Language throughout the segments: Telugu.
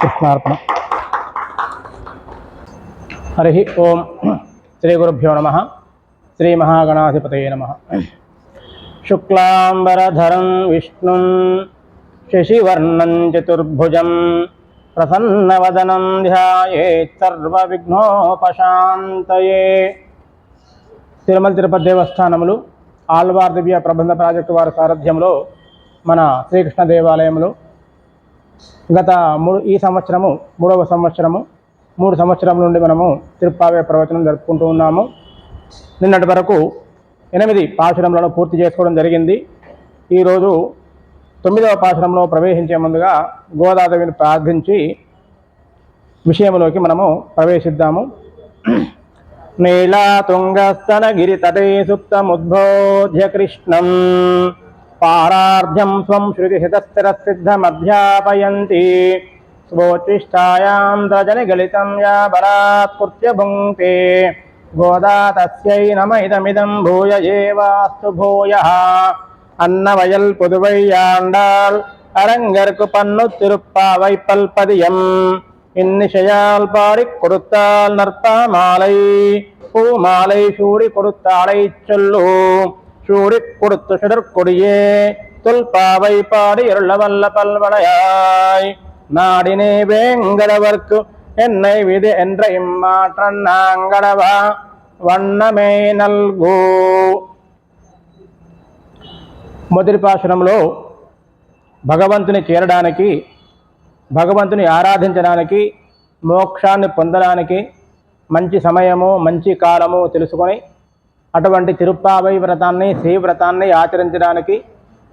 కృష్ణార్పణ. హరి ఓం శ్రీ గురుభ్యో నమ. శ్రీ మహాగణాధిపతయ నమ. శుక్లాంబరధరం విష్ణు శశివర్ణం చతుర్భుజం ప్రసన్నవదనం ధ్యాయేత్ తిరుమల తిరుపతి దేవస్థానములు ఆళ్వార్ దివ్య ప్రబంధ ప్రాజెక్టు వారి సారథ్యంలో మన శ్రీకృష్ణ దేవాలయంలో గత మూడు ఈ సంవత్సరము మూడవ సంవత్సరము మూడు సంవత్సరం నుండి మనము తిరుప్పావే ప్రవచనం జరుపుకుంటూ ఉన్నాము. నిన్నటి వరకు ఎనిమిది పాశురములను పూర్తి చేసుకోవడం జరిగింది. ఈరోజు తొమ్మిదవ పాశురంలో ప్రవేశించే ముందుగా గోదాదేవిని ప్రార్థించి విషయంలోకి మనము ప్రవేశిద్దాము. నీలాతుంగస్తనగిరితటే సుప్తముద్బోధ్య కృష్ణం. పారార్ధ్యం స్వం శృతిహితస్థిరసిద్ధమధ్యాపయంతి స్వోచ్చిష్టాయాం రజని గలితం యా బలాత్కృత్య భుంక్తే గోదా తస్యై నమ ఇదమిదం భూయ ఏవాస్తు భూయ అన్నవయల్ పుదువైయాండాల్ அரங்கற்கு பன்னு திருப்பாவை பல்பதியம் இன்னிசையால் பாடி கொடுத்தால் நற்பா மாலை பூ மாலை சூடி கொடுத்தாளை சொல்லு சூடி கொடுத்து சுடற்கொடியே தொல்பாவை பாடி இருள வல்ல பல்வளையாய் நாடினே வேங்கடவர்க்கு என்னை விது என்ற இம்மாற்றன் நாங்கடவா வண்ணமே நல்கூ మొదటి పాశురంలో భగవంతుని చేరడానికి భగవంతుని ఆరాధించడానికి మోక్షాన్ని పొందడానికి మంచి సమయము మంచి కాలము తెలుసుకొని అటువంటి తిరుప్పావై వ్రతాన్ని శ్రీ వ్రతాన్ని ఆచరించడానికి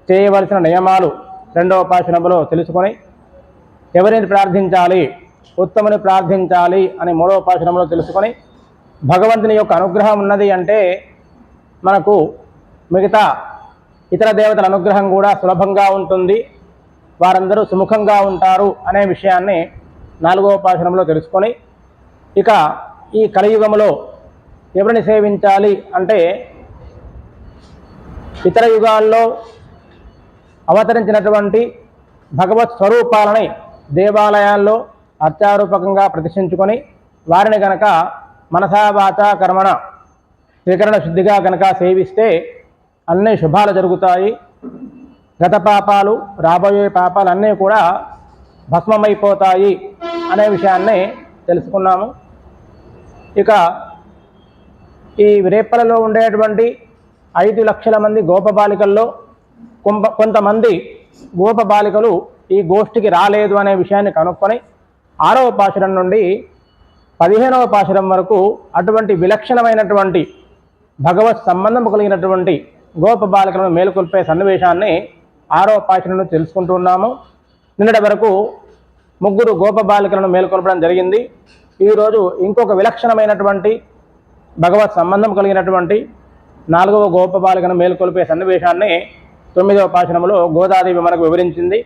చేయవలసిన నియమాలు రెండవ పాశురంలో తెలుసుకొని ఎవరిని ప్రార్థించాలి ఉత్తముని ప్రార్థించాలి అని మూడవ పాశురంలో తెలుసుకొని భగవంతుని యొక్క అనుగ్రహం ఉన్నది అంటే మనకు మిగతా ఇతర దేవతల అనుగ్రహం కూడా సులభంగా ఉంటుంది వారందరూ సుముఖంగా ఉంటారు అనే విషయాన్ని నాలుగవ పాశనంలో తెలుసుకొని ఇక ఈ కలియుగంలో ఎవరిని సేవించాలి అంటే ఇతర యుగాల్లో అవతరించినటువంటి భగవత్ స్వరూపాలని దేవాలయాల్లో అర్చారూపకంగా ప్రతిష్ఠించుకొని వారిని గనక మనసావాచ కర్మణ త్రికరణ శుద్ధిగా గనక సేవిస్తే అన్ని శుభాలు జరుగుతాయి. గత పాపాలు రాబోయే పాపాలు అన్నీ కూడా భస్మమైపోతాయి అనే విషయాన్ని తెలుసుకున్నాము. ఇక ఈ రేపలలో ఉండేటువంటి ఐదు లక్షల మంది గోపబాలికల్లో కొంత కొంతమంది గోపబాలికలు ఈ గోష్ఠికి రాలేదు అనే విషయాన్ని కనుక్కొని ఆరవ పాశురం నుండి పదిహేనవ పాశురం వరకు అటువంటి విలక్షణమైనటువంటి భగవత్ సంబంధం కలిగినటువంటి గోపబాలికలను మేలుకొల్పే సన్నివేశాన్ని ఆరో పాఠంలో తెలుసుకుంటూ ఉన్నాము. నిన్నటి వరకు ముగ్గురు గోపబాలికలను మేల్కొల్పడం మేలుకొల్పడం జరిగింది ఈరోజు ఇంకొక విలక్షణమైనటువంటి భగవత్ సంబంధం కలిగినటువంటి నాలుగవ గోప బాలికను మేలుకొల్పే సన్నివేశాన్ని తొమ్మిదవ పాశురంలో గోదాదేవి మనకు వివరించింది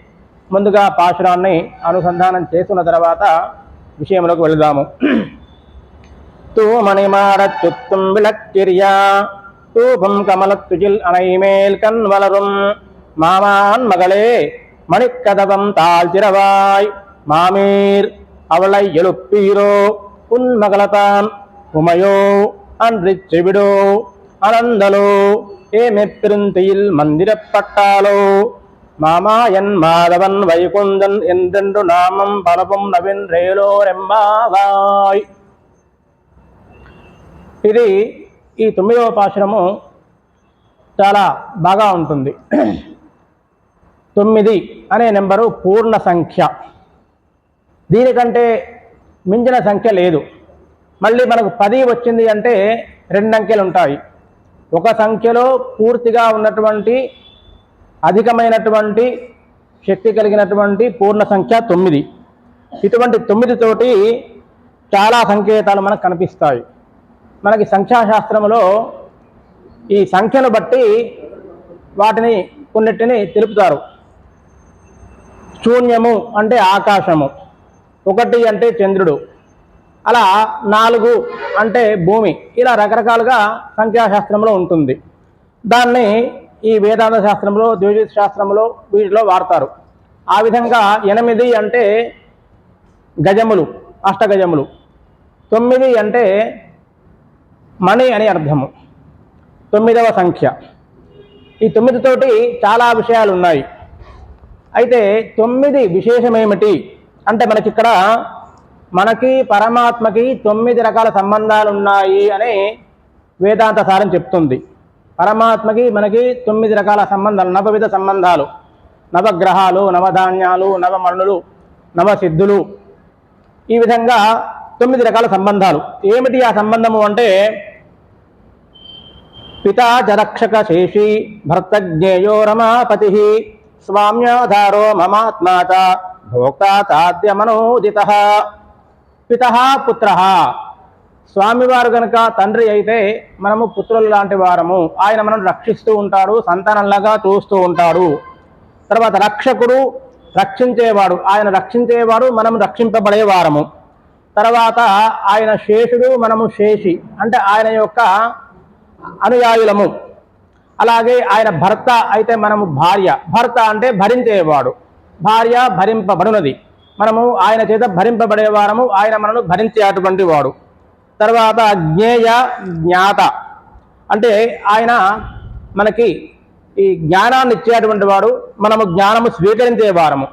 ముందుగా పాశురాన్ని అనుసంధానం చేసుకున్న తర్వాత విషయంలోకి వెళదాము தூ மணிமாடச்சுத்தும் விளக்கிரியா தூபம் கமலத்துஜில் அணைமேல் கண் வளரும் மாமான் மகளே மணிக்கதவம் தாழ்த்திரவாய் மாமீர் அவளை எழுப்பீரோ உன் மகளதான் உமையோ அன்றிச் செவிடோ அனந்தலோ ஏமெப்பெருந்தையில் மந்திரப்பட்டாலோ மாமாயன் மாதவன் வைகுந்தன் என்றென்று நாமம் பரவும் நவென்றேலோ ரெம்பாவாய் ఇది ఈ తొమ్మిదవ పాశురము చాలా బాగా ఉంటుంది తొమ్మిది అనే నెంబరు పూర్ణ సంఖ్య దీనికంటే మించిన సంఖ్య లేదు మళ్ళీ మనకు పది వచ్చింది అంటే రెండు అంకెలు ఉంటాయి. ఒక సంఖ్యలో పూర్తిగా ఉన్నటువంటి అధికమైనటువంటి శక్తి కలిగినటువంటి పూర్ణ సంఖ్య తొమ్మిది. ఇటువంటి తొమ్మిదితోటి చాలా సంకేతాలు మనకు కనిపిస్తాయి. మనకి సంఖ్యాశాస్త్రంలో ఈ సంఖ్యను బట్టి వాటిని కొన్నిటిని తెలుపుతారు. శూన్యము అంటే ఆకాశము ఒకటి అంటే చంద్రుడు అలా నాలుగు అంటే భూమి. ఇలా రకరకాలుగా సంఖ్యాశాస్త్రంలో ఉంటుంది. దాన్ని ఈ వేదాంత శాస్త్రంలో ద్విజ శాస్త్రంలో వీటిలో వాడతారు. ఆ విధంగా ఎనిమిది అంటే గజములు అష్టగజములు. తొమ్మిది అంటే మణి అని అర్థము. తొమ్మిదవ సంఖ్య. ఈ తొమ్మిదితోటి చాలా విషయాలు ఉన్నాయి అయితే తొమ్మిది విశేషమేమిటి? అంటే మనకి ఇక్కడ మనకి పరమాత్మకి తొమ్మిది రకాల సంబంధాలు ఉన్నాయి అని వేదాంత సారం చెప్తుంది. పరమాత్మకి మనకి తొమ్మిది రకాల సంబంధాలు నవవిధ సంబంధాలు. నవగ్రహాలు నవధాన్యాలు నవమణులు నవసిద్ధులు. ఈ విధంగా తొమ్మిది రకాల సంబంధాలు. ఏమిటి ఆ సంబంధము అంటే పితా జరక్షక శేషి భర్తజ్ఞేయో రమాపతి స్వామ్యాధారో మమాత్మాత చ భోక్తా పిత పుత్ర. స్వామివారు కనుక తండ్రి అయితే మనము పుత్రులు లాంటి వారము. ఆయన మనం రక్షిస్తూ ఉంటాడు సంతానంలాగా చూస్తూ ఉంటాడు. తర్వాత రక్షకుడు రక్షించేవాడు ఆయన రక్షించేవాడు మనం రక్షింపబడే వారము. తర్వాత ఆయన శేషుడు మనము శేషి అంటే ఆయన యొక్క అనుయాయులము. అలాగే ఆయన భర్త అయితే మనము భార్య. భర్త అంటే భరించేవాడు. భార్య భరింపబడునది. మనము ఆయన చేత భరింపబడేవారము ఆయన మనను భరించేటువంటి వాడు. తర్వాత జ్ఞేయ జ్ఞాత. అంటే ఆయన మనకి ఈ జ్ఞానాన్ని ఇచ్చేటువంటి వాడు మనము జ్ఞానము స్వీకరించేవారము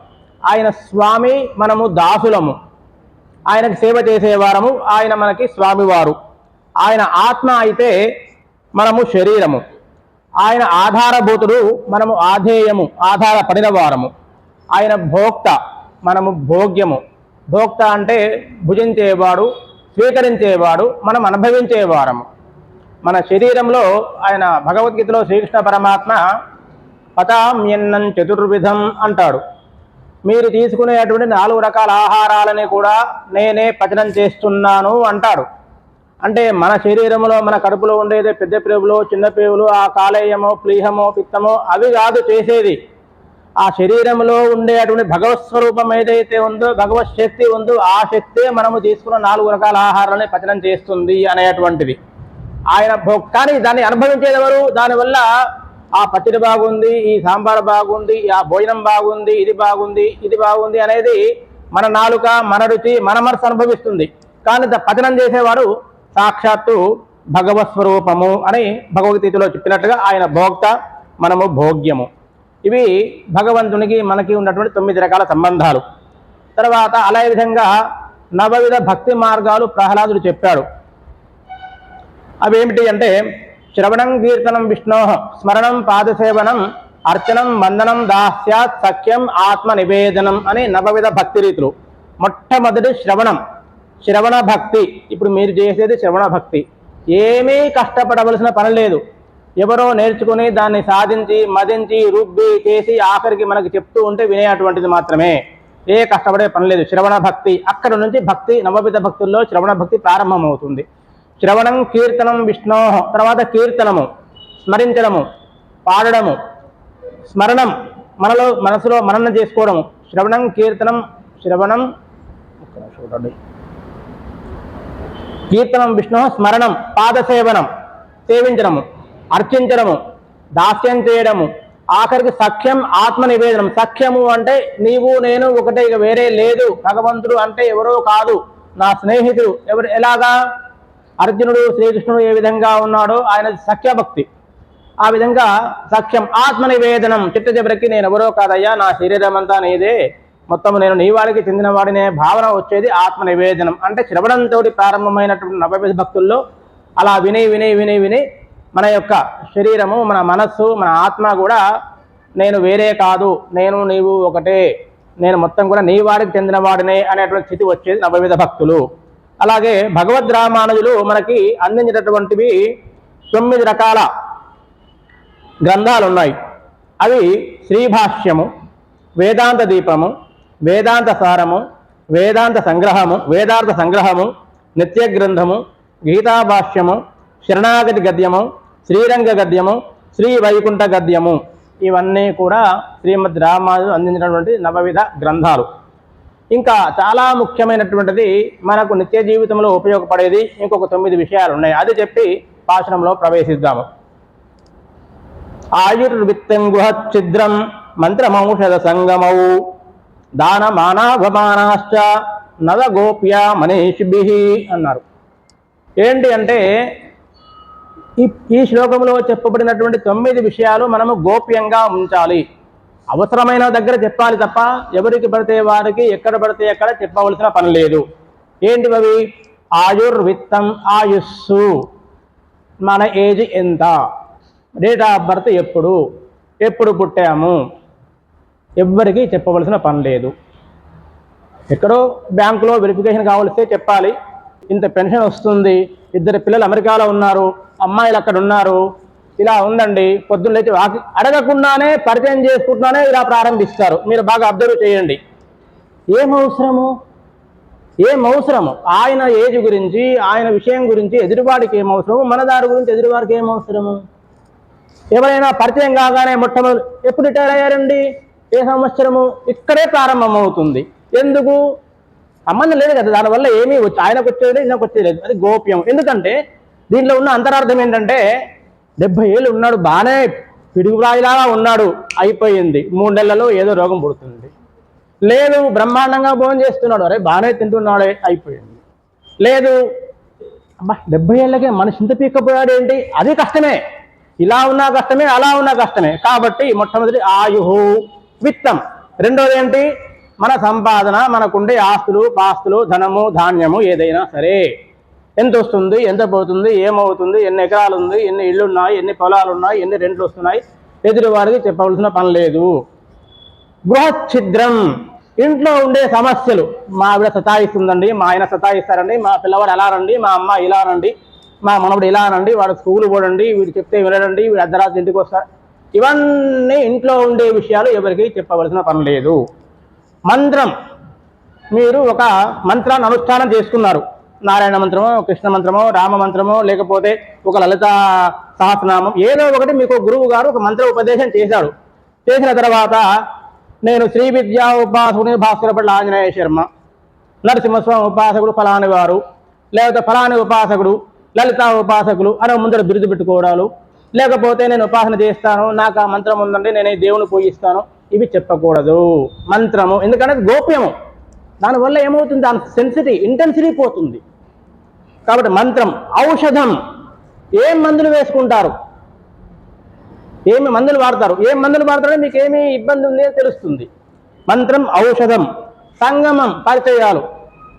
ఆయన స్వామి మనము దాసులము. ఆయనకు సేవ చేసేవారము ఆయన మనకి స్వామివారు. ఆయన ఆత్మ అయితే మనము శరీరము. ఆయన ఆధారభూతుడు మనము ఆధేయము ఆధారపడిన వారము. ఆయన భోక్త. మనము భోగ్యము. భోక్త అంటే భుజించేవాడు స్వీకరించేవాడు మనం అనుభవించేవారము. మన శరీరంలో ఆయన భగవద్గీతలో శ్రీకృష్ణ పరమాత్మ పతామ్యన్నం చతుర్విధం అంటాడు. మీరు తీసుకునేటువంటి నాలుగు రకాల ఆహారాలని కూడా నేనే పచనం చేస్తున్నాను అంటాడు. అంటే మన శరీరంలో మన కడుపులో ఉండేది పెద్ద ప్రేవులు చిన్న ప్రేవులు ఆ కాలేయమో ప్లీహమో పిత్తమో అవి కాదు చేసేది. ఆ శరీరంలో ఉండేటువంటి భగవత్ స్వరూపం ఏదైతే ఉందో భగవత్ శక్తి ఉందో ఆ శక్తే మనము తీసుకున్న నాలుగు రకాల ఆహారాలని పచనం చేస్తుంది అనేటువంటిది. ఆయన కానీ దాన్ని అనుభవించేదెవరు దానివల్ల ఆ పచ్చడి బాగుంది ఈ సాంబార్ బాగుంది ఆ భోజనం బాగుంది ఇది బాగుంది ఇది బాగుంది అనేది మన నాలుక మన రుచి మన మనసు అనుభవిస్తుంది. కానీ పచనం చేసేవాడు సాక్షాత్తు భగవత్ స్వరూపము అని భగవద్గీతలో చెప్పినట్టుగా ఆయన భోక్త మనము భోగ్యము. ఇవి భగవంతునికి మనకి ఉన్నటువంటి తొమ్మిది రకాల సంబంధాలు. తర్వాత అలా విధంగా నవవిధ భక్తి మార్గాలు ప్రహ్లాదుడు చెప్పాడు. అవేమిటి అంటే శ్రవణం కీర్తనం విష్ణో స్మరణం పాదసేవనం అర్చనం వందనం దాస్యాత్ సఖ్యం ఆత్మ నివేదనం అని నవవిధ భక్తి రీతులు. మొట్టమొదటి శ్రవణం. శ్రవణ భక్తి. ఇప్పుడు మీరు చేసేది శ్రవణ భక్తి. ఏమీ కష్టపడవలసిన పని లేదు. ఎవరో నేర్చుకుని దాన్ని సాధించి మదించి రుబ్బి చేసి ఆఖరికి మనకు చెప్తూ ఉంటే వినేటువంటిది మాత్రమే. ఏ కష్టపడే పని లేదు. శ్రవణ భక్తి. అక్కడ నుంచి భక్తి నవవిధ భక్తుల్లో శ్రవణ భక్తి ప్రారంభమవుతుంది. శ్రవణం కీర్తనం విష్ణో తర్వాత కీర్తనము స్మరించడము పాడడము స్మరణం మనలో మనసులో మననం చేసుకోవడము. శ్రవణం కీర్తనం శ్రవణం చూడండి. కీర్తనం విష్ణు స్మరణం పాదసేవనం సేవించడము. అర్చించడము దాస్యం చేయడము ఆఖరికి సఖ్యం ఆత్మ నివేదనం సఖ్యము అంటే నీవు నేను ఒకటే ఇక వేరే లేదు. భగవంతుడు అంటే ఎవరో కాదు. నా స్నేహితుడు ఎవరు ఎలాగా? అర్జునుడు శ్రీకృష్ణుడు ఏ విధంగా ఉన్నాడో ఆయన సఖ్యభక్తి ఆ విధంగా సఖ్యం ఆత్మ నివేదనం చిట్ట చివరికి నేను ఎవరో కాదయ్యా నా శరీరం అంతా నీదే. మొత్తం నేను నీ వాడికి చెందిన వాడినే భావన వచ్చేది ఆత్మ నివేదనం అంటే శ్రవణంతో ప్రారంభమైనటువంటి నవభక్తుల్లో భక్తుల్లో అలా విని విని విని విని మన యొక్క శరీరము మన మనస్సు మన ఆత్మ కూడా నేను వేరే కాదు నేను నీవు ఒకటే నేను మొత్తం కూడా నీ వాడికి చెందిన వాడినే అనేటువంటి స్థితి వచ్చేది నవవిధ భక్తులు. అలాగే భగవద్ రామానుజులు మనకి అందించినటువంటివి తొమ్మిది రకాల గ్రంథాలు ఉన్నాయి అవి శ్రీభాష్యము వేదాంత దీపము వేదాంత సారము వేదాంత సంగ్రహము వేదాంత సంగ్రహము నిత్య గ్రంథము గీతాభాష్యము శరణాగతి గద్యము శ్రీరంగ గద్యము శ్రీ వైకుంఠ గద్యము. ఇవన్నీ కూడా శ్రీమద్ రామాను అందించినటువంటి నవవిధ గ్రంథాలు. ఇంకా చాలా ముఖ్యమైనటువంటిది మనకు నిత్య జీవితంలో ఉపయోగపడేది ఇంకొక తొమ్మిది విషయాలు ఉన్నాయి. అది చెప్పి భాషణంలో ప్రవేశిద్దాము. ఆయుర్విత్తం గుహఛిద్రం మంత్రమౌషధ సంగమౌ దాన మానాభమానాశ్చ నద గోప్య మనీషిభి అన్నారు. ఏంటి అంటే ఈ ఈ శ్లోకంలో చెప్పబడినటువంటి తొమ్మిది విషయాలు మనము గోప్యంగా ఉంచాలి. అవసరమైన దగ్గర చెప్పాలి తప్ప ఎవరికి పడితే వారికి ఎక్కడ పడితే ఎక్కడ చెప్పవలసిన పని లేదు. ఏంటి అవి? ఆయుర్విత్తం ఆయుస్సు. మన ఏజ్ ఎంత? డేట్ ఆఫ్ బర్త్ ఎప్పుడు? ఎప్పుడు పుట్టాము? ఎవ్వరికీ చెప్పవలసిన పని లేదు. ఎక్కడో బ్యాంకులో వెరిఫికేషన్ కావలిస్తే చెప్పాలి. ఇంత పెన్షన్ వస్తుంది. ఇద్దరు పిల్లలు అమెరికాలో ఉన్నారు. అమ్మాయిలు అక్కడ ఉన్నారు. ఇలా ఉందండి. పొద్దున్న వాకి- అడగకుండానే పరిచయం చేసుకుంటున్నానే ఇలా ప్రారంభిస్తారు. మీరు బాగా అబ్జర్వ్ చేయండి. ఏం అవసరము? ఏం అవసరము? ఆయన ఏజ్ గురించి ఆయన విషయం గురించి ఎదురువాడికి ఏం అవసరము? మన దారి గురించి ఎదురువాడికి ఏం అవసరము? ఎవరైనా పరిచయం కాగానే మొట్టమొదటి ఎప్పుడు రిటైర్ అయ్యారండి? ఏ సంవత్సరము? ఇక్కడే ప్రారంభమవుతుంది. ఎందుకు? సంబంధం లేదు కదా. దానివల్ల ఏమీ వచ్చి ఆయనకు వచ్చేది ఈయనకు వచ్చేది లేదు. అది గోప్యం. ఎందుకంటే దీంట్లో ఉన్న అంతరార్థం ఏంటంటే డెబ్బై ఏళ్ళు ఉన్నాడు బాగానే పిడుగురాయిలాగా ఉన్నాడు అయిపోయింది. మూడు నెలలలో ఏదో రోగం పుడుతుంది. లేదు బ్రహ్మాండంగా భోజనం చేస్తున్నాడు అరే బాగానే తింటున్నాడే అయిపోయింది. లేదు అబ్బా డెబ్బై ఏళ్ళకే మనిషి ఇంత పీక్కపోయాడు ఏంటి? అది కష్టమే. ఇలా ఉన్నా కష్టమే అలా ఉన్నా కష్టమే. కాబట్టి మొట్టమొదటి ఆయుహు విత్తం. రెండోది ఏంటి? మన సంపాదన మనకుండే ఆస్తులు పాస్తులు ధనము ధాన్యము ఏదైనా సరే. ఎంత వస్తుంది ఎంత పోతుంది ఏమవుతుంది ఎన్ని ఎకరాలు ఉంది ఎన్ని ఇళ్ళు ఉన్నాయి ఎన్ని పొలాలు ఉన్నాయి ఎన్ని రెంట్లు వస్తున్నాయి ఎదురు వారికి చెప్పవలసిన పని లేదు. గృహఛిద్రం ఇంట్లో ఉండే సమస్యలు. మా ఆవిడ సతాయిస్తుందండి మా ఆయన సతాయిస్తారండి మా పిల్లవాడు ఎలా రండి మా అమ్మ ఇలా రండి మా మనవడు ఇలా రండి వాడు స్కూల్ పోడండి వీడు చెప్తే వినడండి వీడు అర్ధరాత్రి ఇంటికి వస్తారు. ఇవన్నీ ఇంట్లో ఉండే విషయాలు ఎవరికి చెప్పవలసిన పని లేదు. మంత్రం. మీరు ఒక మంత్రాన్ని అనుష్ఠానం చేసుకున్నారు. నారాయణ మంత్రమో కృష్ణ మంత్రమో రామ మంత్రమో లేకపోతే ఒక లలిత సహస్రనామం ఏదో ఒకటి మీకు గురువు గారు ఒక మంత్ర ఉపదేశం చేశాడు. చేసిన తర్వాత నేను శ్రీ విద్యా ఉపాసకుని భాస్కరపల్లి ఆంజనేయ శర్మ నరసింహస్వామి ఉపాసకుడు ఫలాని వారు లేకపోతే ఫలాని ఉపాసకుడు లలిత ఉపాసకులు అని ముందర బిరుదు పెట్టుకోవడాలు లేకపోతే నేను ఉపాసన చేస్తాను నాకు ఆ మంత్రం ఉందండి నేను దేవుని పూజిస్తాను ఇవి చెప్పకూడదు. మంత్రము ఎందుకంటే గోప్యము. దానివల్ల ఏమవుతుంది? దాని సెన్సిటీ ఇంటెన్సిటీ పోతుంది. కాబట్టి మంత్రం ఔషధం. ఏం మందులు వేసుకుంటారు? ఏమి మందులు వాడతారు? ఏం మందులు వాడతారో మీకు ఏమి ఇబ్బంది ఉంది అని తెలుస్తుంది. మంత్రం ఔషధం సంగమం పరిచయాలు.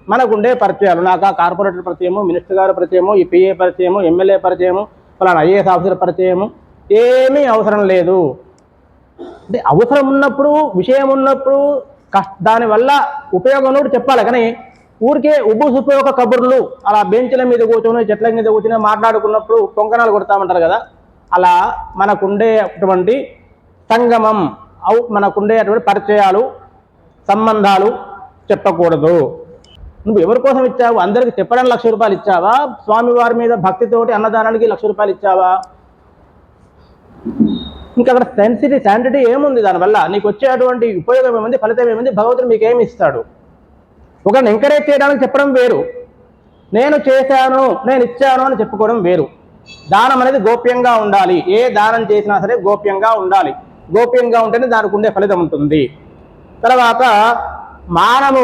మనకుండే పరిచయాలు. నాకు ఆ కార్పొరేటర్ పరిచయము మినిస్టర్ గారి పరిచయము ఈ పిఏ పరిచయము ఎమ్మెల్యే పరిచయము ఫలానా ఐఏఎస్ ఆఫీసర్ పరిచయము. ఏమీ అవసరం లేదు. అంటే అవసరం ఉన్నప్పుడు విషయం ఉన్నప్పుడు కష్ట దానివల్ల ఉపయోగం చెప్పాలి. కానీ ఊరికే ఉబ్బు ఒక కబుర్లు అలా బెంచ్ల మీద కూర్చొని చెట్ల మీద కూర్చొని మాట్లాడుకున్నప్పుడు పొంకనాలు కొడతామంటారు కదా? అలా మనకుండేటువంటి సంగమం అవు మనకుండే అటువంటి పరిచయాలు సంబంధాలు చెప్పకూడదు. నువ్వు ఎవరి కోసం ఇచ్చావు? అందరికి చెప్పడానికి లక్ష రూపాయలు ఇచ్చావా? స్వామివారి మీద భక్తితోటి అన్నదానానికి లక్ష రూపాయలు ఇచ్చావా? ఇంకా అక్కడ సెన్సిటీ శాంటిటీ ఏముంది దానివల్ల? నీకు వచ్చేటువంటి ఉపయోగం ఏముంది ఫలితం ఏముంది? భగవంతుడు మీకు ఏమి ఇస్తాడు? ఒకరిని ఎంకరేజ్ చేయడానికి చెప్పడం వేరు. నేను చేశాను నేను ఇచ్చాను అని చెప్పుకోవడం వేరు. దానం అనేది గోప్యంగా ఉండాలి. ఏ దానం చేసినా సరే గోప్యంగా ఉండాలి. గోప్యంగా ఉంటేనే దానికి ఉండే ఫలితం ఉంటుంది. తర్వాత మానము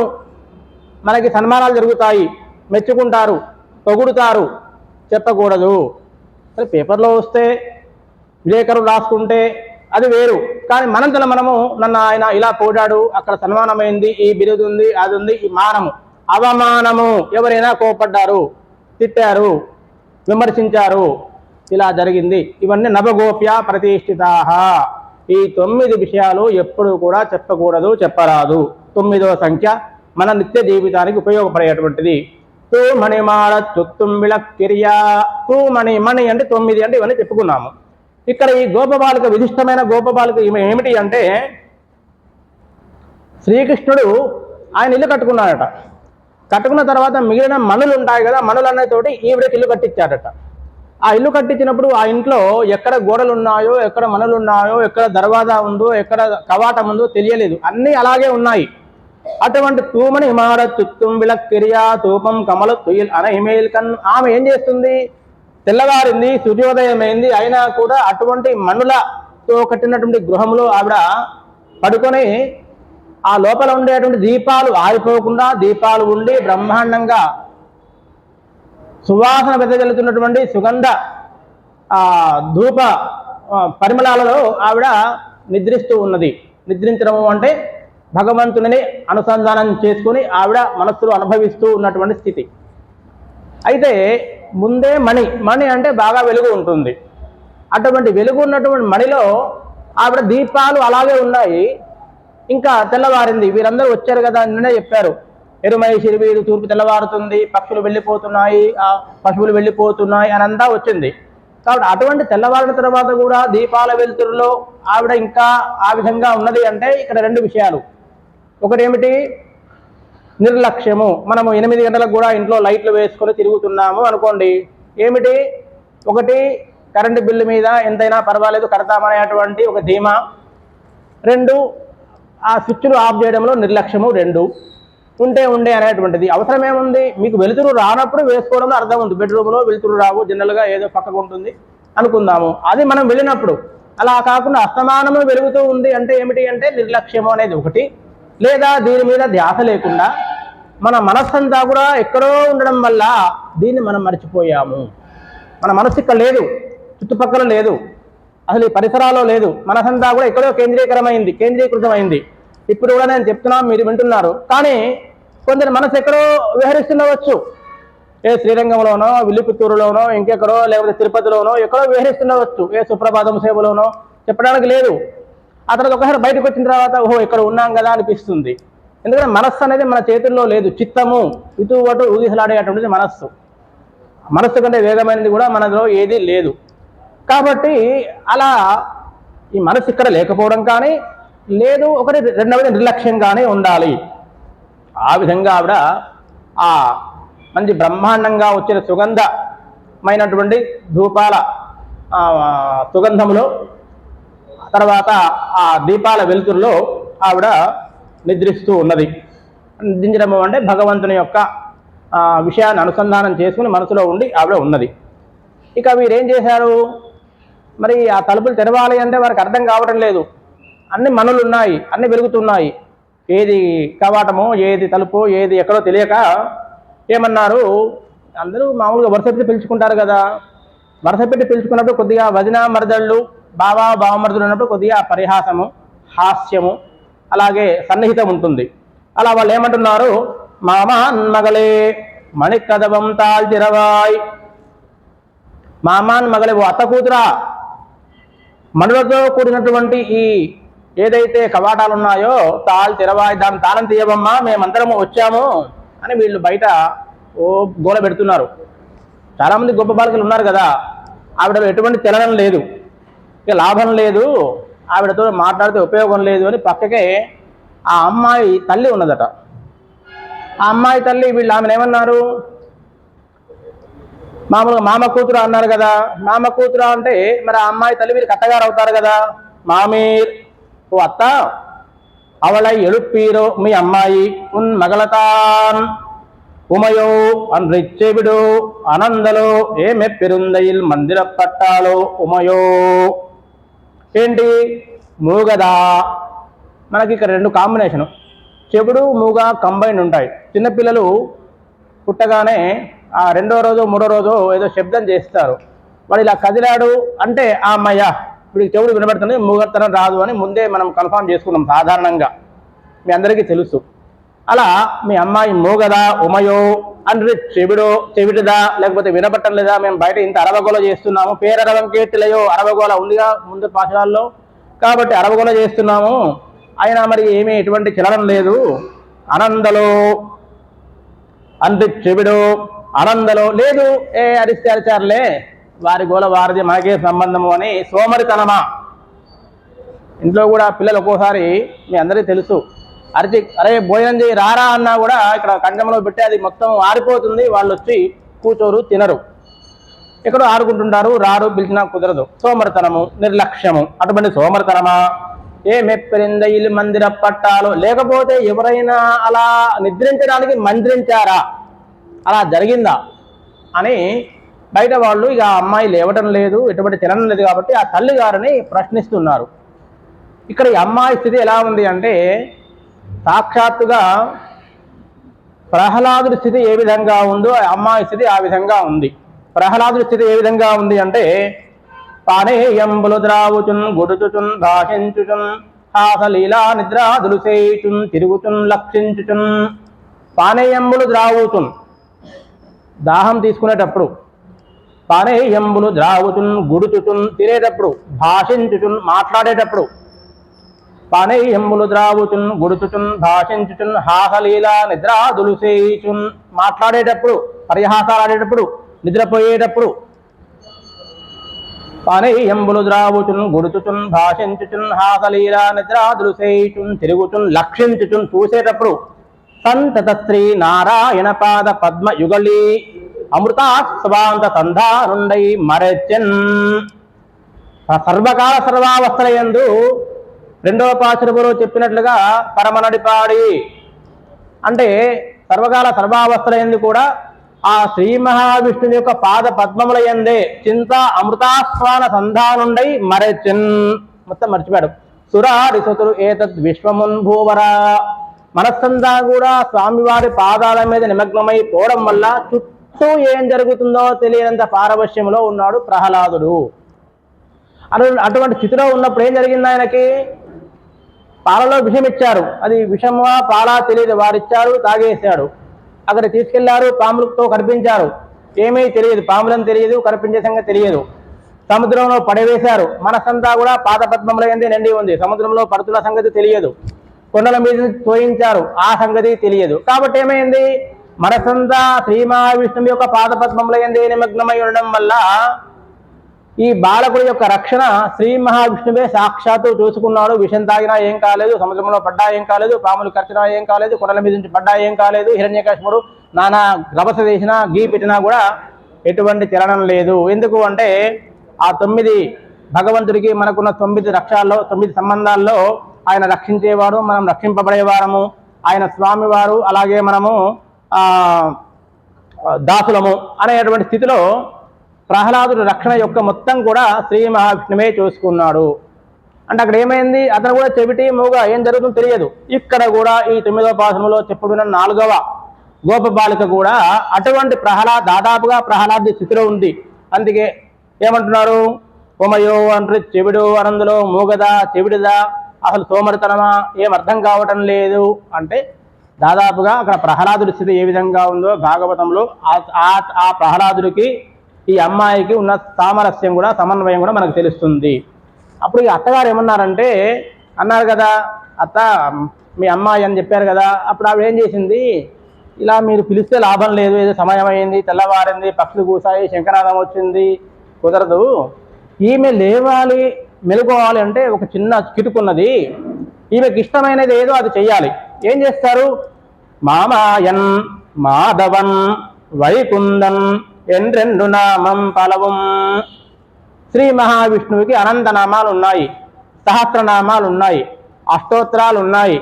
మనకి సన్మానాలు జరుగుతాయి. మెచ్చుకుంటారు పొగుడుతారు చెప్పకూడదు. సరే పేపర్లో వస్తే విలేకరులు రాసుకుంటే అది వేరు. కానీ మనంతల మనము నన్ను ఆయన ఇలా పోడాడు అక్కడ సన్మానమైంది ఈ బిరుదు ఉంది అది ఉంది ఈ మానము. అవమానము. ఎవరైనా కోపడ్డారు తిట్టారు విమర్శించారు ఇలా జరిగింది. ఇవన్నీ నవగోప్య ప్రతిష్ఠితాహ. ఈ తొమ్మిది విషయాలు ఎప్పుడు కూడా చెప్పకూడదు చెప్పరాదు. తొమ్మిదవ సంఖ్య మన నిత్య జీవితానికి ఉపయోగపడేటువంటిది తూ మణిమాల తుత్తుంబిళ కిరియా తూ మణి మణి అంటే తొమ్మిది అంటే ఇవన్నీ చెప్పుకున్నాము. ఇక్కడ ఈ గోపబాలిక విశిష్టమైన గోపబాలిక ఈమె ఏమిటి అంటే శ్రీకృష్ణుడు ఆయన ఇల్లు కట్టుకున్నాడట. కట్టుకున్న తర్వాత మిగిలిన మనులు ఉంటాయి కదా మనులు అన్నతోటి ఈవిడకి ఇల్లు కట్టించాడట. ఆ ఇల్లు కట్టించినప్పుడు ఆ ఇంట్లో ఎక్కడ గోడలు ఉన్నాయో ఎక్కడ మనులు ఉన్నాయో ఎక్కడ దర్వాజా ఉందో ఎక్కడ కవాటం ఉందో తెలియలేదు. అన్నీ అలాగే ఉన్నాయి. అటువంటి తూమని హిమారత్ తుత్తుంబిల కిరియా తూపం కమల తుయిల్ అన హిమేల్ కన్ ఆమె ఏం చేస్తుంది? తెల్లవారింది సూర్యోదయం అయింది అయినా కూడా అటువంటి మనులతో కట్టినటువంటి గృహంలో ఆవిడ పడుకొని ఆ లోపల ఉండేటువంటి దీపాలు ఆరిపోకుండా దీపాలు ఉండి బ్రహ్మాండంగా సువాసన వెదజల్లుతున్నటువంటి సుగంధ ధూప పరిమళాలలో ఆవిడ నిద్రిస్తూ ఉన్నది. నిద్రించడం అంటే భగవంతుని అనుసంధానం చేసుకుని ఆవిడ మనస్సులో అనుభవిస్తూ ఉన్నటువంటి స్థితి. అయితే ముందే మణి మణి అంటే బాగా వెలుగు ఉంటుంది. అటువంటి వెలుగు ఉన్నటువంటి మణిలో ఆవిడ దీపాలు అలాగే ఉన్నాయి. ఇంకా తెల్లవారింది వీరందరూ వచ్చారు కదా నిన్నే చెప్పారు. ఎరుమై చిరువీరు తూర్పు తెల్లవారుతుంది పక్షులు వెళ్ళిపోతున్నాయి ఆ పశువులు వెళ్ళిపోతున్నాయి అని అంతా వచ్చింది. కాబట్టి అటువంటి తెల్లవారిన తర్వాత కూడా దీపాల వెలుతురులో ఆవిడ ఇంకా ఆ విధంగా ఉన్నది అంటే ఇక్కడ రెండు విషయాలు. ఒకటేమిటి? నిర్లక్ష్యము. మనము ఎనిమిది గంటలకు కూడా ఇంట్లో లైట్లు వేసుకొని తిరుగుతున్నాము అనుకోండి. ఏమిటి? ఒకటి కరెంటు బిల్లు మీద ఎంతైనా పర్వాలేదు కడతామనేటువంటి ఒక ధీమా. రెండు ఆ స్విచ్లు ఆఫ్ చేయడంలో నిర్లక్ష్యము రెండు. ఉంటే ఉండే అనేటువంటిది. అవసరం ఏముంది మీకు వెలుతురు రానప్పుడు వేసుకోవడంలో అర్థం ఉంది. బెడ్రూమ్లో వెలుతురు రావు జనరల్గా ఏదో పక్కకు ఉంటుంది అనుకుందాము. అది మనం వెళ్ళినప్పుడు. అలా కాకుండా అస్తమానము వెలుగుతూ ఉంది అంటే ఏమిటి అంటే నిర్లక్ష్యము అనేది ఒకటి. లేదా దీని మీద ధ్యాస లేకుండా మన మనస్సంతా కూడా ఎక్కడో ఉండడం వల్ల దీన్ని మనం మర్చిపోయాము. మన మనసు ఇక్కడ లేదు చుట్టుపక్కల లేదు అసలు ఈ పరిసరాల్లో లేదు మనసంతా కూడా ఎక్కడో కేంద్రీకరమైంది కేంద్రీకృతమైంది. ఇప్పుడు కూడా నేను చెప్తున్నా మీరు వింటున్నారు. కానీ కొందరి మనసు ఎక్కడో విహరిస్తుండవచ్చు. ఏ శ్రీరంగంలోనో విల్లిపుత్తూరులోనో ఇంకెక్కడో లేకపోతే తిరుపతిలోనో ఎక్కడో విహరిస్తుండవచ్చు. ఏ సుప్రభాతం సేవలోనో చెప్పడానికి లేదు. ఆ తర్వాత ఒకసారి బయటకు వచ్చిన తర్వాత ఓహో ఇక్కడ ఉన్నాం కదా అనిపిస్తుంది. ఎందుకంటే మనస్సు అనేది మన చేతుల్లో లేదు. చిత్తము ఇటు అటు ఊగిసలాడేటువంటిది మనస్సు. మనస్సు కంటే వేగమైనది కూడా మనలో ఏదీ లేదు. కాబట్టి అలా ఈ మనసు ఇక్కడ లేకపోవడం కానీ లేదు ఒకటి రెండవది నిర్లక్ష్యంగానే ఉండాలి. ఆ విధంగా ఆవిడ ఆ మంచి బ్రహ్మాండంగా వచ్చిన సుగంధమైనటువంటి ధూపాల సుగంధములో తర్వాత ఆ దీపాల వెలుతురులో ఆవిడ నిద్రిస్తూ ఉన్నది. నిద్రించడము అంటే భగవంతుని యొక్క విషయాన్ని అనుసంధానం చేసుకుని మనసులో ఉండి ఆవిడ ఉన్నది. ఇక వీరేం చేశారు? మరి ఆ తలుపులు తెరవాలి అంటే వారికి అర్థం కావడం లేదు. అన్ని మనులు ఉన్నాయి అన్ని వెలుగుతున్నాయి. ఏది కవాటమో ఏది తలుపు ఏది ఎక్కడో తెలియక ఏమన్నారు? అందరూ మామూలుగా వరుస పెట్టి పిలుచుకుంటారు కదా. వరుస పెట్టి పిలుచుకున్నప్పుడు కొద్దిగా వదిన మరదళ్ళు బాబా బావమరుదులు ఉన్నప్పుడు కొద్దిగా పరిహాసము హాస్యము అలాగే సన్నిహితం ఉంటుంది. అలా వాళ్ళు ఏమంటున్నారు? మామ మగలే మణికదవం తాల్దిరవాయ్. మామాన్ మగలే ఓ అత్త కూతురా. మనులతో కూడినటువంటి ఈ ఏదైతే కవాటాలు ఉన్నాయో తాళ్ తెరవాయి దాని తాళం తీయవమ్మా మేమందరము వచ్చాము అని వీళ్ళు బయట ఓ గోల పెడుతున్నారు. చాలామంది గొప్ప బాలికలు ఉన్నారు కదా ఆవిడలో ఎటువంటి తెలడం లేదు. ఇక లాభం లేదు. ఆవిడతో మాట్లాడితే ఉపయోగం లేదు అని పక్కకే ఆ అమ్మాయి తల్లి ఉన్నదట. ఆ అమ్మాయి తల్లి వీళ్ళు ఆమెను ఏమన్నారు? మామూలుగా మామ కూతురు అన్నారు కదా. మామ కూతురు అంటే మరి ఆ అమ్మాయి తల్లి వీళ్ళు కట్టగారు అవుతారు కదా. మామీర్ ఓ అత్త అవలై ఎలుప్పీరో మీ అమ్మాయి ఉన్ మగలతాన్. ఉమయో అన్రిచ్చేవిడు అనందలో ఏ మెప్పిరుందయిల్ మందిర పట్టాలో ఉమయో. ఏంటి? మూగదా? మనకి ఇక్కడ రెండు కాంబినేషను చెవుడు మూగ కంబైన్ ఉంటాయి. చిన్నపిల్లలు పుట్టగానే ఆ రెండో రోజు మూడో రోజు ఏదో శబ్దం చేస్తారు. వాడు ఇలా కదిలాడు అంటే ఆ అమ్మయ్య ఇప్పుడు చెవుడు వినబడుతుంది మూగతనం రాదు అని ముందే మనం కన్ఫామ్ చేసుకున్నాం సాధారణంగా. మీ అందరికీ తెలుసు. అలా మీ అమ్మాయి మూగదా ఉమయో అంటే చెవిడో చెవిటిదా లేకపోతే వినబట్టం లేదా మేము బయట ఇంత అరవగోల చేస్తున్నాము. పేరరవం కీర్తిలయో అరవగోల ఉందిగా ముందు పాఠశాలలో. కాబట్టి అరవగోల చేస్తున్నాము. అయినా మరి ఏమీ ఎటువంటి చలనం లేదు. అనందలో అంటే చెవిడు అనందలో లేదు. ఏ అరిస్తారచారులే వారి గోల వారిది మనకే సంబంధము అని సోమరితనమా. ఇంట్లో కూడా పిల్లలు ఒక్కోసారి మీ అందరికీ తెలుసు. అరిచి అరే భోజనం చేయి రారా అన్నా కూడా ఇక్కడ కంచంలో పెట్టి అది మొత్తం ఆరిపోతుంది. వాళ్ళు వచ్చి కూర్చోరు తినరు. ఎక్కడో ఆడుకుంటుంటారు రారు పిలిచినా కుదరదు. సోమరితనము నిర్లక్ష్యము. అటువంటి సోమరితనమా? ఏ మెప్పెరింద ఇల్లు మందిర పట్టాలు? లేకపోతే ఎవరైనా అలా నిద్రించడానికి మంత్రించారా? అలా జరిగిందా? అని బయట వాళ్ళు ఇక అమ్మాయి లేవటం లేదు ఎటువంటి తినడం లేదు కాబట్టి ఆ తల్లి గారిని ప్రశ్నిస్తున్నారు. ఇక్కడ ఈ అమ్మాయి స్థితి ఎలా ఉంది అంటే సాక్షాత్తుగా ప్రహ్లాదుడి స్థితి ఏ విధంగా ఉందో అమ్మాయి స్థితి ఆ విధంగా ఉంది. ప్రహ్లాదుడి స్థితి ఏ విధంగా ఉంది అంటే పానేయంబులు ద్రావుచున్ గుడుచుచున్ భాషించుచున్ హాసలీలా నిద్రాదులు చేయుచున్ తిరుగుచున్ లక్షించుచున్. పానేయంబులు ద్రావుచున్ దాహం తీసుకునేటప్పుడు పానేయంబులు ద్రావుచున్ గుడుచుచున్ తినేటప్పుడు భాషించుచున్ మాట్లాడేటప్పుడు పానేయమ్ములు ద్రావుచున్ గుడుచుచున్ భాషించుచున్ హాసలీల నిద్రాదులు చేయుచున్ మాట్లాడేటప్పుడు పరిహాసాలు ఆడేటప్పుడు నిద్రపోయేటప్పుడు పానేయంబులు ద్రావుచున్ గుడుచుచున్ భాషించుచున్ హాసలీల నిద్రాదులు చేయుచున్ తిరుగుచున్ లక్షించుచున్ చూసేటప్పుడు సంతత శ్రీ నారాయణ పాద పద్మ యుగళి అమృతా సంధానుండై మరచెన్ సర్వకాల సర్వావస్థలయందు రెండవ గురువు చెప్పినట్లుగా పరమనడిపాడి. అంటే సర్వకాల సర్వావస్థలయందు కూడా ఆ శ్రీ మహావిష్ణుని యొక్క పాద పద్మములయందే చింత అమృతాస్వాన సంధానుండై మరచిన్. మొత్తం మర్చిపోయాడు. సురారి సుతురు ఏతద్ విశ్వమున్ భూవరా. మనస్సంతా కూడా స్వామివారి పాదాల మీద నిమగ్నమై పోవడం వల్ల చుట్టూ ఏం జరుగుతుందో తెలియనంత పారవశ్యంలో ఉన్నాడు ప్రహ్లాదుడు. అటు అటువంటి స్థితిలో ఉన్నప్పుడు ఏం జరిగింది ఆయనకి? పాలలో విషం ఇచ్చారు అది విషమా పాలా తెలియదు. వారిచ్చారు తాగేశాడు. అక్కడ తీసుకెళ్ళారు పాములతో కనిపించారు. ఏమీ తెలియదు. పాములని తెలియదు కనిపించే సంగతి తెలియదు. సముద్రంలో పడవేశారు. మనసంతా కూడా పాత పద్మములైంది నిండి ఉంది. సముద్రంలో పడుతున్న సంగతి తెలియదు. కొండల మీద తోయించారు. ఆ సంగతి తెలియదు. కాబట్టి ఏమైంది? మనసంతా శ్రీ మహావిష్ణువు యొక్క పాద పద్మములైంది నిమగ్నమై ఉండడం వల్ల ఈ బాలకుడి యొక్క రక్షణ శ్రీ మహావిష్ణువే సాక్షాత్తు చూసుకున్నాడు. విషం తాగినా ఏం కాలేదు సముద్రంలో పడ్డా ఏం కాలేదు పాములు కరిచినా ఏం కాలేదు కొండల మీద నుంచి పడ్డా ఏం కాలేదు హిరణ్యకశ్ముడు నానా రభస చేసినా గీ పెట్టినా కూడా ఎటువంటి చలనం లేదు. ఎందుకు అంటే ఆ తొమ్మిది భగవంతుడికి మనకున్న తొమ్మిది రక్షాల్లో తొమ్మిది సంబంధాల్లో ఆయన రక్షించేవారు మనం రక్షింపబడేవారము. ఆయన స్వామివారు అలాగే మనము దాసులము అనేటువంటి స్థితిలో ప్రహ్లాదుడు రక్షణ యొక్క మొత్తం కూడా శ్రీ మహావిష్ణువే చూసుకున్నాడు. అంటే అక్కడ ఏమైంది? అతను కూడా చెవిటి మూగ ఏం జరుగుతుందో తెలియదు. ఇక్కడ కూడా ఈ తొమ్మిదవ పాసంలో చెప్పబడిన నాలుగవ గోప బాలిక కూడా అటువంటి ప్రహ్లాద్ దాదాపుగా ప్రహ్లాద్ స్థితిలో ఉంది. అందుకే ఏమంటున్నారు? ఉమయో అంటే చెవిడు అనందులో మూగదా చెవిడిదా అసలు సోమరితనమా? ఏం అర్థం కావటం లేదు. అంటే దాదాపుగా అక్కడ ప్రహ్లాదుడి స్థితి ఏ విధంగా ఉందో భాగవతంలో ఆ ప్రహ్లాదుడికి ఈ అమ్మాయికి ఉన్న సామరస్యం కూడా సమన్వయం కూడా మనకు తెలుస్తుంది. అప్పుడు ఈ అత్తగారు ఏమన్నారంటే అన్నారు కదా అత్త మీ అమ్మాయి అని చెప్పారు కదా అప్పుడు ఆవిడ ఏం చేసింది? ఇలా మీరు పిలిస్తే లాభం లేదు ఏదో సమయం అయింది తెల్లవారింది పక్షులు కూసాయి శంకరాదం వచ్చింది కుదరదు. ఈమె లేవాలి మెలుకోవాలి అంటే ఒక చిన్న కిటుకున్నది ఈమెకి ఇష్టమైనది ఏదో అది చెయ్యాలి. ఏం చేస్తారు? మామాయన్ మాధవన్ వైకుందన్ ఎండ్రెండు నామం పలవం. శ్రీ మహావిష్ణువుకి అనంత నామాలు ఉన్నాయి సహస్రనామాలు ఉన్నాయి అష్టోత్తరాలు ఉన్నాయి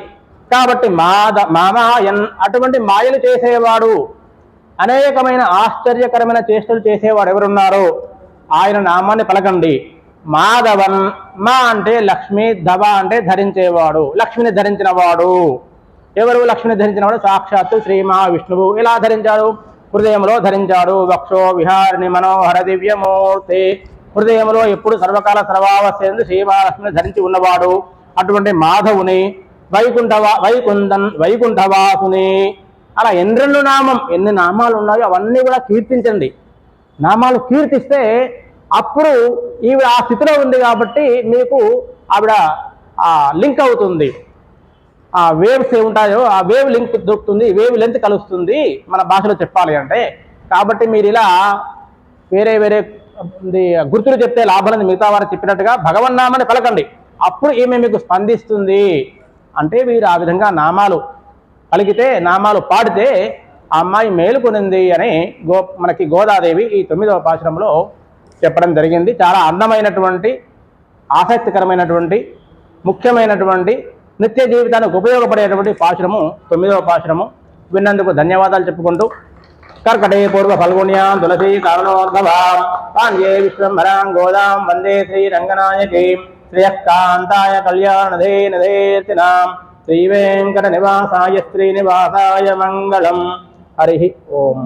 కాబట్టి మాద మామాయన్ అటువంటి మాయలు చేసేవాడు అనేకమైన ఆశ్చర్యకరమైన చేష్టలు చేసేవాడు ఎవరున్నారో ఆయన నామాన్ని పలకండి. మాధవన్ మా అంటే లక్ష్మి ధవ అంటే ధరించేవాడు లక్ష్మిని ధరించినవాడు. ఎవరు లక్ష్మిని ధరించినవాడు? సాక్షాత్తు శ్రీ మహావిష్ణువు. ఎలా ధరించాడు? హృదయంలో ధరించాడు. వక్షో విహారిణి మనోహర దివ్యమూర్తి. హృదయంలో ఎప్పుడు సర్వకాల సర్వావస్థ శ్రీమహాలక్ష్మిని ధరించి ఉన్నవాడు. అటువంటి మాధవుని వైకుంఠవా వైకుంఠన్ వైకుంఠవాసుని అలా ఎన్నెండు నామం ఎన్ని నామాలు ఉన్నాయో అవన్నీ కూడా కీర్తించండి. నామాలు కీర్తిస్తే అప్పుడు ఈవిడ ఆ స్థితిలో ఉంది కాబట్టి మీకు ఆవిడ లింక్ అవుతుంది. ఆ వేవ్స్ ఏముంటాయో ఉంటాయో ఆ వేవ్ లింక్ దొరుకుతుంది వేవ్ లెంత్ కలుస్తుంది మన భాషలో చెప్పాలి అంటే. కాబట్టి మీరు ఇలా వేరే వేరే గుర్తులు చెప్తే లాభాలని మిగతా వారు చెప్పినట్టుగా భగవన్నామని పలకండి. అప్పుడు ఈమె మీకు స్పందిస్తుంది? అంటే వీరు ఆ విధంగా నామాలు పలికితే నామాలు పాడితే ఆ అమ్మాయి మేలుకొనింది అని గో మనకి గోదాదేవి ఈ తొమ్మిదవ పాశ్రంలో చెప్పడం జరిగింది. చాలా అందమైనటువంటి ఆసక్తికరమైనటువంటి ముఖ్యమైనటువంటి నిత్య జీవితానికి ఉపయోగపడేటువంటి పాశురము తొమ్మిదవ పాశురము. విన్నందుకు ధన్యవాదాలు చెప్పుకుంటూ కర్కటే పూర్వ ఫల్గుణ్యాం తులసి కారణోర్ధవాం పాండ్యే విశ్వంభరాం గోదాం వందే శ్రీ రంగనాయకీ శ్రియకాంతాయ కళ్యాణదే నదేర్తినాం. శ్రీవేంకట నివాసాయ శ్రీనివాసాయ మంగళం. హరి ఓం.